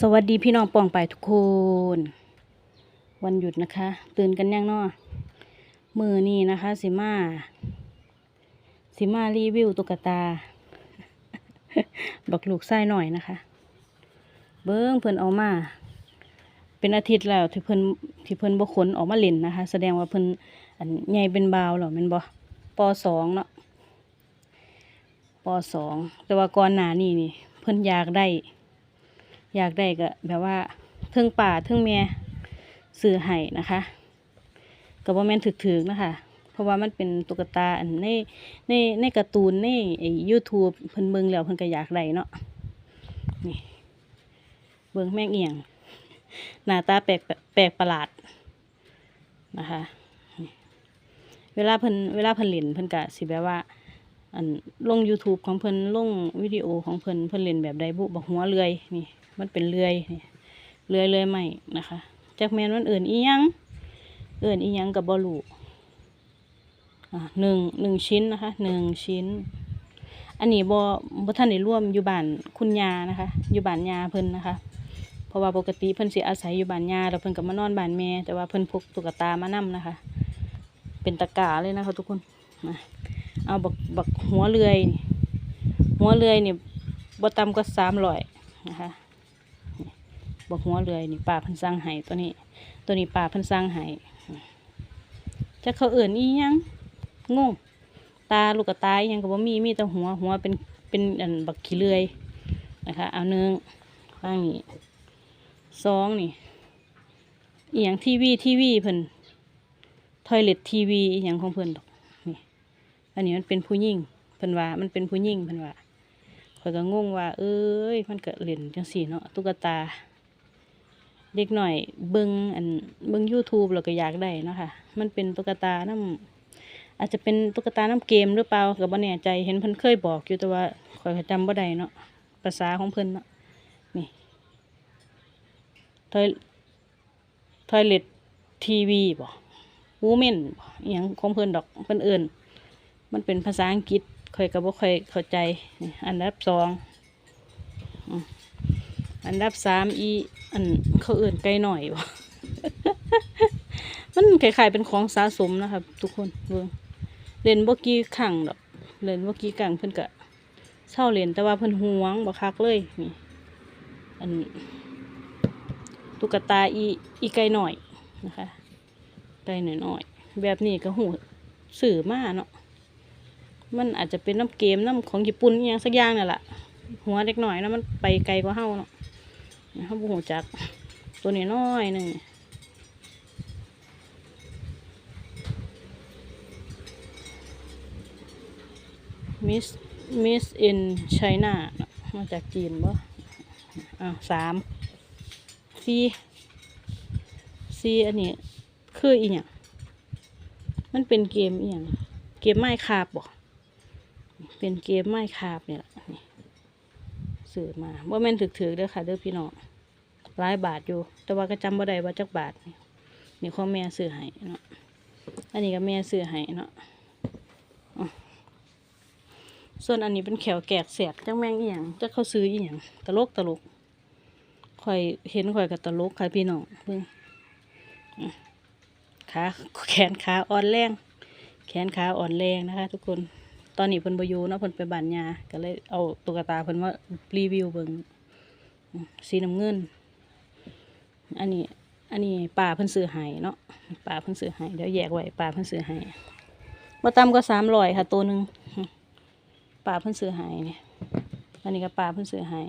สวัสดีพี่น้องปองไปทุกคน วันหยุดนะคะ ตื่นกันยังเนาะมือนี่นะคะสิมาสิมารีวิวตุ๊กตา บักลูกไส้หน่อยนะคะ เบิ้งเพิ่นเอามา เป็นอาทิตย์แล้วที่เพิ่นที่เพิ่นบ่ขนออกมาเล่นนะคะ แสดงว่าเพิ่นอันใหญ่เป็นบาวแล้วแม่นบ่ปสองเนาะปสองแต่ว่าก่อนหน้านี้นี่ เพิ่นอยากได้ อยากได้ก็แบบว่าเทิงป่าเทิงแม่ซื้อให้นะคะก็บ่แม่นถึกๆนะคะ เพราะว่ามันเป็นตุ๊กตาอันในในในการ์ตูนในไอ้ YouTube เพิ่นเบิ่งแล้วเพิ่นก็อยากได้เนาะนี่เบิ่งแม่งเอียงหน้าตาแปลกแปลกประหลาดนะคะเวลาเพิ่นเวลาเพิ่นเล่นเพิ่นก็สิแบบว่า อันลง YouTube ของเพิ่นลงวิดีโอของเพิ่นเพิ่นเล่นแบบใดบุบักหัวเลื่อยนี่ มันเป็นเลื่อยนี่เลื่อยเลื่อยใหม่นะคะจากแมนมันเอื่นอีหยังเอื่นอีหยังกับบ่รู้อะหนึ่งหนึ่งชิ้นนะคะหนึ่งชิ้น อันนี้บ่บ่ท่านได้ร่วมอยู่บ้านคุณยานะคะ อยู่บ้านยาเพิ่นนะคะ เพราะว่าปกติเพิ่นสิอาศัยอยู่บ้านยาแล้วเพิ่นก็มานอนบ้านแม่แต่ว่าเพิ่นพกตุ๊กตามานํนะคะ เป็นตะกาเลยนะคะ ทุกคนมา เอาบักบักหัวเลื่อย หัวเลื่อยนี่บ่ต่ำกว่าสามร้อยนะคะบักหัวเลื่อยนี่ป้าพิ่นสั่งให้ตัวนี้ ตัวนี้ป้าพิ่นสั่งให้จะเขาเอื่นอียังงงตาลูกกระตายยังก็บ่มีมีแต่หัวหัวเป็นเป็นอันบักขี้เลื่อยนะคะเอาหนึ่งข้างนี้สองนี่อีหยังทีวีทีวีเพิ่นทอยเล็ตทีวีอีหยังของเพิ่นดอกนี่ อันนี้มันเป็นผู้หญิงเพิ่นว่ามันเป็นผู้หญิงเพิ่นว่าข่อยก็งงว่า เอ้ย มันก็เล่นจังซี่เนาะตุ๊กตา เด็กหน่อยเบิ่งอันเบิ่ง YouTube แล้วก็อยากได้เนาะค่ะ มันเป็นตุ๊กตาน้ำอาจจะเป็นตุ๊กตาน้ำเกมหรือเปล่าก็บ่แน่ใจเห็นเพิ่นเคยบอกอยู่แต่ว่าข่อยก็จำบ่ได้เนาะภาษาของเพิ่นเนาะนี่ทอยทอยเล็ตทีวีบ่วูเมนบ่อหยังของเพิ่นดอกเพิ่นเอิ้น มันเป็นภาษาอังกฤษค่อยก็บ่ค่อยเข้าใจ อันดับสองอันดับสามอีอันเขาเอื่นไกลหน่อยวะมันคล้ายๆเป็นของสะสมนะครับ ทุกคนเบิ่งเล่นบ่กี่ครั้งดอกเล่นบ่กี่ครั้งเพิ่นก็เช่าเล่นแต่ว่าเพิ่นหวงบ่คักเลยนี่อันตุ๊กตาอีอีไก่หน่อยนะคะไก่หน่อยๆแบบนี้ก็หูสื่อมาเนาะ มันอาจจะเป็นน้ำเกมน้ำของญี่ปุ่นอย่างสักอย่างนั่นแหละหัวเด็กหน่อยนะมันไปไกลกว่าเฮาเนาะเฮาบ่ฮู้จักตัวนี้น้อยหนึ่งมิสมิสอินไชน่ามาจากจีนบ่อ่าสามสี่สี่อันนี้ คืออีหยังมันเป็นเกมอีหยังเกมไม้คาบบ่ เป็นเกมไม้คาบเนี่ยแหละนี่ซื้อมาว่าแม่นถึกๆเด้อค่ะเด้อพี่น้องหลายบาทอยู่ แต่ว่าก็จำบ่ได้ว่าจักบาทนี่นี่ขอแม่ซื้อให้เนาะอันนี้ก็แม่ซื้อให้เนาะส่วนอันนี้เป็นแขวแกกแสกจังแมงอีหยังจักเขาซื้ออีหยังตลกตลกข่อยเห็นข่อยกับตลกค่ะพี่น้องเบิ่งขาแขนขาอ่อนแรง แขนขาอ่อนแรงนะคะ ทุกคน ตอนนี้เพิ่นบ่อยู่เนาะเพิ่นไปบ้านยาก็เลยเอาตุ๊กตาเพิ่นมารีวิวเบิ่งสีน้ำเงิน อันนี้ อันนี้ป้าเพิ่นซื้อให้เนาะป้าเพิ่นซื้อให้เดี๋ยวแยกไว้ป้าเพิ่นซื้อให้บ่ต่ำกว่า300ค่ะ ตัวหนึ่งป้าเพิ่นซื้อให้นี่ยอันนี้ก็ป้าเพิ่นซื้อให้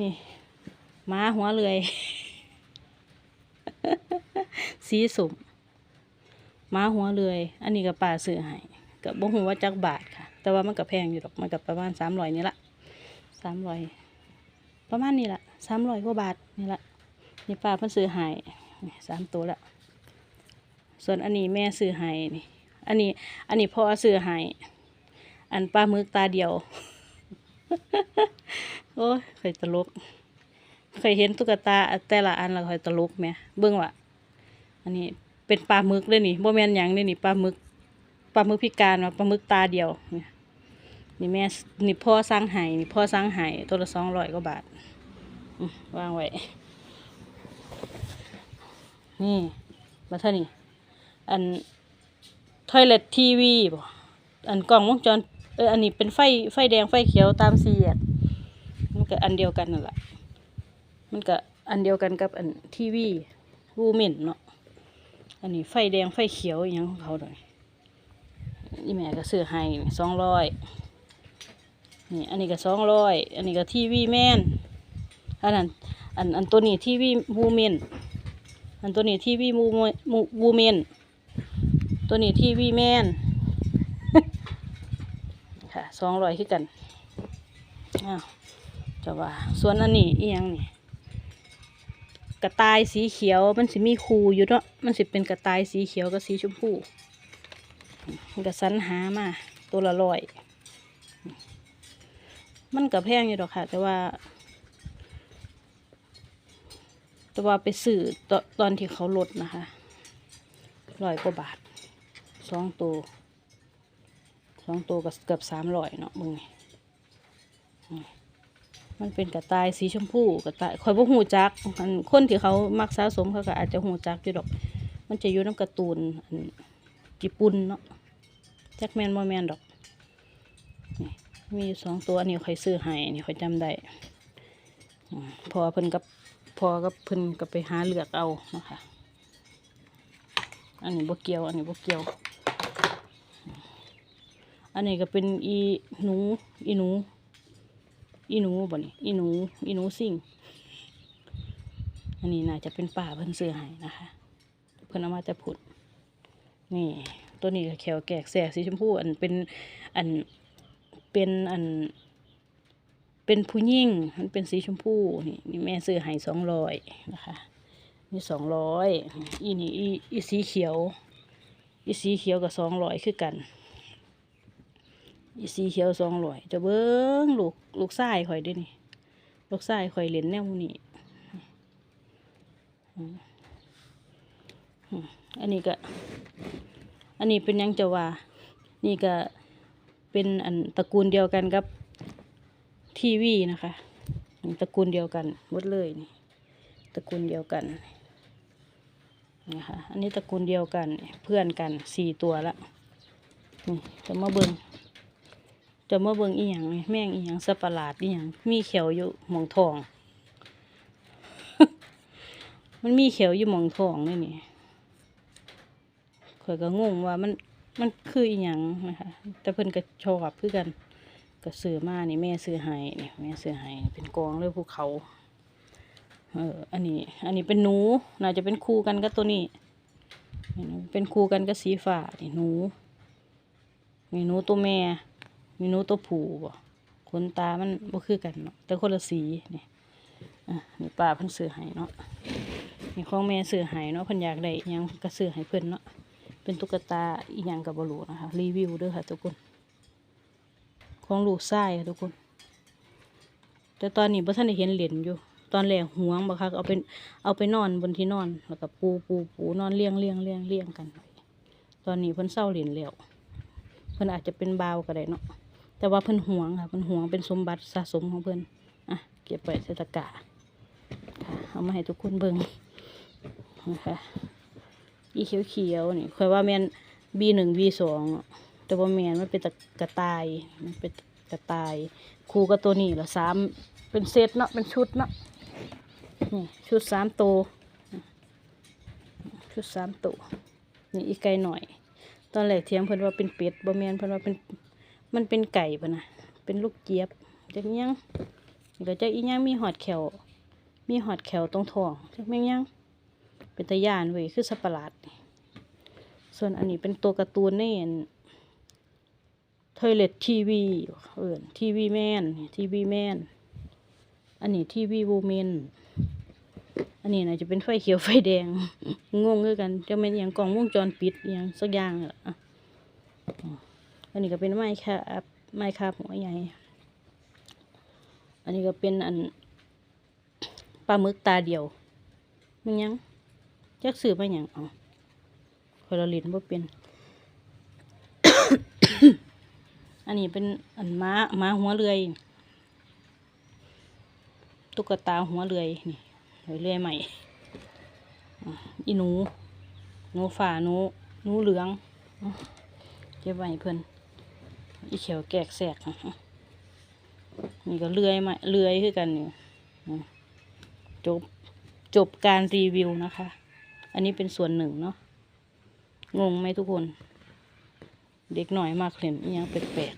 นี่ม้าหัวเลือย สีส้ม ม้าหัวเลย อันนี้ก็ป้าซื้อให้ก็บ่ฮู้ว่าจักบาทค่ะ แต่ว่ามันก็แพงอยู่ดอกมันก็ประมาณสามร้อยนี่ละสามร้อยประมาณนี้ละสามร้อยกว่าบาทนี่ละนี่ป้าเพิ่นซื้อให้สามตัวละส่วนอันนี้แม่ซื้อให้นี่อันนี้ อันนี้พ่อซื้อให้อันปลามึกตาเดียวโอ้ยเคยตลก เคยเห็นตุ๊กตาแต่ละอันแล้วเคยตลกไหมเบิ่งว่าอันนี้ เป็นปลาหมึกเลยนี่บ่แม่นหยังเลยนี่ปลาหมึกปลาหมึกพิการว่าปลาหมึกตาเดียวนี่แม่นี่พ่อสร้างไห้นี่พ่อสร้างไห้ตัวละสองร้อยกว่าบาทวางไว้นี่มาเท่านี้อันทอยเล็ตทีวีบ่อันกล้องวงจรเอออันนี้เป็นไฟไฟแดงไฟเขียวตามสีแยกมันก็อันเดียวกันนั่นแหละมันก็อันเดียวกันกับอันทีวีวูเมนเนาะ อันนี้ไฟแดงไฟเขียวอหยังของเขาหน่อยนี่แม่ก็ซื้อให้สองร้อยนี่อันนี้ก็สองร้อยอันนี้ก็ทีวีแมนอันนั้นอันอันตัวนี้ทีวีวูเมนอันตัวนี้ทีวีมูมูวูเมนตัวนี้ทีวีแมนค่ะสองร้อยคือกันอ้าวจะว่าส่วนอันนี้อีหยังนี่ กระต่ายสีเขียว มันสิมีคูอยู่เนาะมันสิเป็นกระต่ายสีเขียวกับสีชมพูมันก็สรรหามาตัวละร้อยมันก็แพงอยู่ดอกค่ะ แต่ว่า แต่ว่าไปซื้อตอนตอนที่เขาลดนะคะร้อยกว่าบาทสองตัวสองตัวกับเกือบสามร้อยเนาะมึงนี่อืม มันเป็นกระต่ายสีชมพูกระต่ายคอยบ่หูจักอันคนที่เขามักสะสมเขาก็อาจจะหูจักอยู่ดอก มันจะอยู่น้ำการ์ตูนอันญี่ปุ่นเนาะแจักแมนบ่แมนดอกมีอยู่สองตัวอันนี้คอยซื้อให้นี่คอยจำได้พอเพิ่นกับพอก็เพิ่นก็ไปหาเลือกเอานะคะอันนี้บกเกียว อันนี้บกเกียว อันนี้ก็เป็นอีหนูอีหนู อีหนูบ่นี่อีหนูอีหนูสิ่ง อันนี้น่าจะเป็นป่าเพิ่นซื้อให้นะคะ เพิ่นเอามาแต่ผุดนี่ ตัวนี้แขวแกกแสกสีชมพูอันเป็นอันเป็นอัน เป็นผู้หญิงมันเป็นสีชมพูนี่นี่แม่ซื้อให้สองร้อยนะคะนี่สองร้อยอีนี่อีอีสีเขียว อีสีเขียวกับสองร้อยคือกัน สีเขียวสองร้อยจะเบิ้งลูกลูกทรายข่อยด้วยนี่ ลูกทรายข่อยเล่นแนวนี้อันนี้ก็ อันนี้เป็นยังจะว่า นี่ก็เป็นอันตระกูลเดียวกันกับทีวีนะคะตระกูลเดียวกันหมดเลยนี่ตระกูลเดียวกันนะคะอันนี้ตระกูลเดียวกันเพื่อนกันสี่ตัวละนี่จะมาเบิ้ง จะมาเบิงอีหยังแม่งอีหยังสัตว์ประหลาดอีหยังมีเขียวอยู่หมองทอง มันมีเขียวอยู่หมองทองนี่นี่ข่อยก็งงว่ามันมันคืออีหยังนะคะ แต่เพิ่นก็ชอบคือกันก็ซื้อมานี่แม่ซื้อให้นี่แม่ซื้อให้เป็นกองเลยภูเขา เอออันนี้ อันนี้เป็นหนูน่าจะเป็นคู่กันกับตัวนี้ เป็นคู่กันกับสีฟ้านี่หนูมีหนูตัวแม่ มีนูตัวผูบ่ขนตามันบ่คือกันเนาะแต่คนละสีนี่อะนี่ป้าเพิ่นซื้อให้เนาะนี่ของแม่ซื้อให้เนาะเพิ่นอยากได้ยังก็ซื้อให้เพิ่นเนาะเป็นตุ๊กตาอีหยังก็บ่รู้นะคะรีวิวเด้อค่ะทุกคนของลูกชายค่ะทุกคน แต่ตอนนี้บ่ทันได้เห็นเหรียญอยู่ ตอนแรกห่วงบ่คักเอาไปเอาไปนอนบนที่นอนแล้วก็ปูปูปูนอนเลี้ยงเลี้ยงเลี้ยงเลี้ยงกัน ตอนนี้เพิ่นเศร้าเหรียญแล้วเพิ่นอาจจะเป็นบาวก็ได้เนาะ แต่ว่าเพิ่นห่วงค่ะเพิ่นห่วงเป็นสมบัติสะสมของเพิ่นอะเก็บไว้ใส่ตะกร้าค่ะเอามาให้ทุกคนเบิ่งนะคะอีเขียวเขียวนี่คอยว่าแม่น B หนึ่ง B สองแต่ว่าแมนมันเป็นตะกระต่ายมันเป็นกระต่ายคู่กับตัวนี้ละสามเป็นเซตเนาะเป็นชุดเนาะนี่ชุดสามตัวชุดสามตัวนี่อีกไก่หน่อย ตอนแรกเทียมเพิ่นว่าเป็นเป็ดบ่แมนเพิ่นว่าเป็น มันเป็นไก่ปะนะเป็นลูกเจี๊ยบจักอิหยังนี่ก็จักอีหยังมีหอดแขวมีหอดแขวตรงท้องจักแม่งยังเป็นตะยานเว้ยคือสัตว์ปหลาดส่วนอันนี้เป็นตัวการ์ตูนในทอยเลตทีวีเอิญทีวีแมนทีวีแมนอันนี้ทีวีวูเมนอันนี้น่าจะเป็นไฟเขียวไฟแดง งงคือกันจะเป็นอย่างกล่องวงจรปิดอย่างสักอย่างอะ อันนี้ก็เป็นไม้คาบไม้คาบหัวใหญ่ อันนี้ก็เป็นอันปลาหมึกตาเดียวมันยังจักสืบมาหยังอ๋อคอยเราเลินบ่าเป็น อันนี้เป็นอันม้าม้าหัวเรือยตุ๊กตาหัวเรือยนี่เรือยใหม่ออีหนูหนูฝ่าหนูหนูเหลืองเก็บไว้ให้เพิ่อน อีเขียวแกกแสกอะนี่ก็เรือยมาเรือยขึ้นกันนี่อ่จบจบการรีวิวนะคะ อันนี้เป็นส่วนหนึ่งเนาะงงไหมทุกคน เด็กหน่อยมากเห็นอหยังแปลก